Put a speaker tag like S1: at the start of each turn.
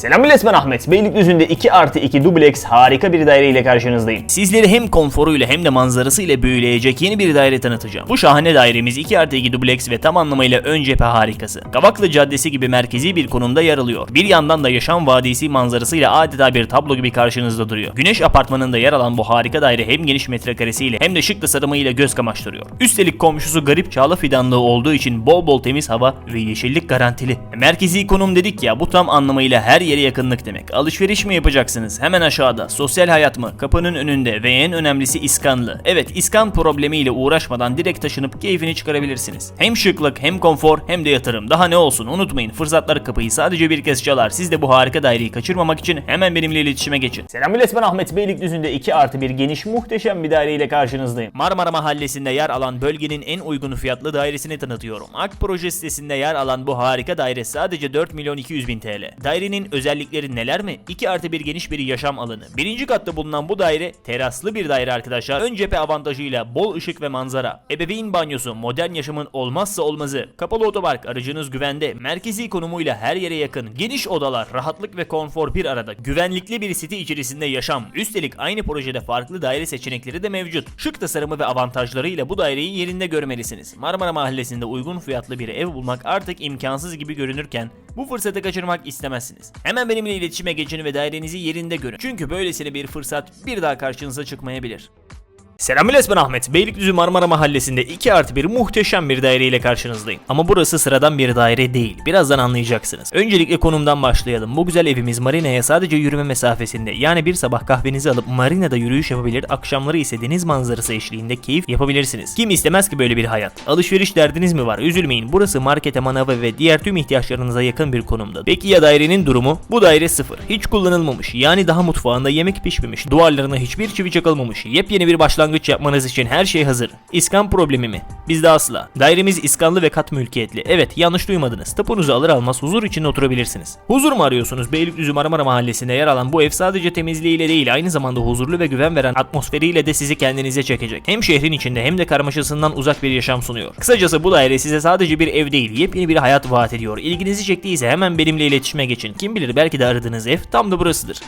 S1: Selam millet ben Ahmet. Beylikdüzü'nde 2 artı 2 dubleks harika bir daire ile karşınızdayım.
S2: Sizleri hem konforuyla hem de manzarasıyla büyüleyecek yeni bir daire tanıtacağım. Bu şahane dairemiz 2 artı 2 dubleks ve tam anlamıyla ön cephe harikası. Kavaklı Caddesi gibi merkezi bir konumda yer alıyor. Bir yandan da yaşam vadisi manzarasıyla adeta bir tablo gibi karşınızda duruyor. Güneş apartmanında yer alan bu harika daire hem geniş metrekaresiyle hem de şık tasarımıyla göz kamaştırıyor. Üstelik komşusu garip çağla fidanlığı olduğu için bol bol temiz hava ve yeşillik garantili. Merkezi konum dedik ya bu tam anlamıyla her yere yakınlık demek. Alışveriş mi yapacaksınız? Hemen aşağıda. Sosyal hayat mı? Kapının önünde ve en önemlisi iskanlı. Evet iskan problemiyle uğraşmadan direkt taşınıp keyfini çıkarabilirsiniz. Hem şıklık hem konfor hem de yatırım. Daha ne olsun unutmayın fırsatlar kapıyı sadece bir kez çalar. Siz de bu harika daireyi kaçırmamak için hemen benimle iletişime geçin.
S1: Selam millet ben Ahmet. Beylikdüzü'nde 2 artı 1 geniş muhteşem bir daire ile karşınızdayım.
S2: Marmara Mahallesi'nde yer alan bölgenin en uygun fiyatlı dairesini tanıtıyorum. Ak Proje sitesinde yer alan bu harika daire sadece 4 milyon 200 bin TL. Dairenin özellikleri neler mi? 2 artı 1 geniş bir yaşam alanı. Birinci katta bulunan bu daire teraslı bir daire arkadaşlar. Ön cephe avantajıyla bol ışık ve manzara. Ebeveyn banyosu modern yaşamın olmazsa olmazı. Kapalı otopark aracınız güvende. Merkezi konumuyla her yere yakın. Geniş odalar, rahatlık ve konfor bir arada. Güvenlikli bir site içerisinde yaşam. Üstelik aynı projede farklı daire seçenekleri de mevcut. Şık tasarımı ve avantajlarıyla bu daireyi yerinde görmelisiniz. Marmara Mahallesi'nde uygun fiyatlı bir ev bulmak artık imkansız gibi görünürken bu fırsatı kaçırmak istemezsiniz. Hemen benimle iletişime geçin ve dairenizi yerinde görün. Çünkü böylesine bir fırsat bir daha karşınıza çıkmayabilir.
S1: Selam millet ben Ahmet. Beylikdüzü Marmara Mahallesi'nde 2 artı 1 muhteşem bir daire ile karşınızdayım.
S2: Ama burası sıradan bir daire değil. Birazdan anlayacaksınız. Öncelikle konumdan başlayalım. Bu güzel evimiz marinaya sadece yürüme mesafesinde. Yani bir sabah kahvenizi alıp marinada yürüyüş yapabilir, akşamları ise deniz manzarası eşliğinde keyif yapabilirsiniz. Kim istemez ki böyle bir hayat? Alışveriş derdiniz mi var? Üzülmeyin. Burası markete, manava ve diğer tüm ihtiyaçlarınıza yakın bir konumda. Peki ya dairenin durumu? Bu daire sıfır. Hiç kullanılmamış. Yani daha mutfağında yemek pişmemiş. Duvarlarına hiçbir çivi çakılmamış. Yepyeni bir başlangıç yapmanız için her şey hazır. İskan problemi mi? Bizde asla. Dairemiz iskanlı ve kat mülkiyetli. Evet yanlış duymadınız. Tapunuzu alır almaz huzur içinde oturabilirsiniz. Huzur mu arıyorsunuz? Beylikdüzü Marmara Mahallesi'nde yer alan bu ev sadece temizliğiyle değil aynı zamanda huzurlu ve güven veren atmosferiyle de sizi kendinize çekecek. Hem şehrin içinde hem de karmaşasından uzak bir yaşam sunuyor. Kısacası bu daire size sadece bir ev değil yepyeni bir hayat vaat ediyor. İlginizi çektiyse hemen benimle iletişime geçin. Kim bilir belki de aradığınız ev tam da burasıdır.